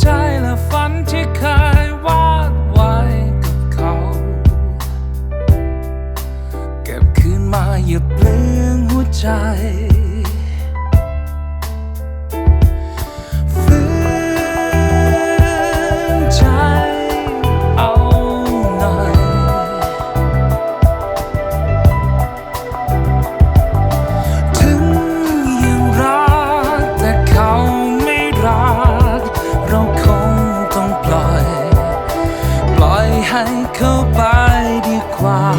ใจและฝันที่เคยวาดไว้กับเขา เก็บคืนมาอย่าเปลี้ยงหัวใจ 开口白的话。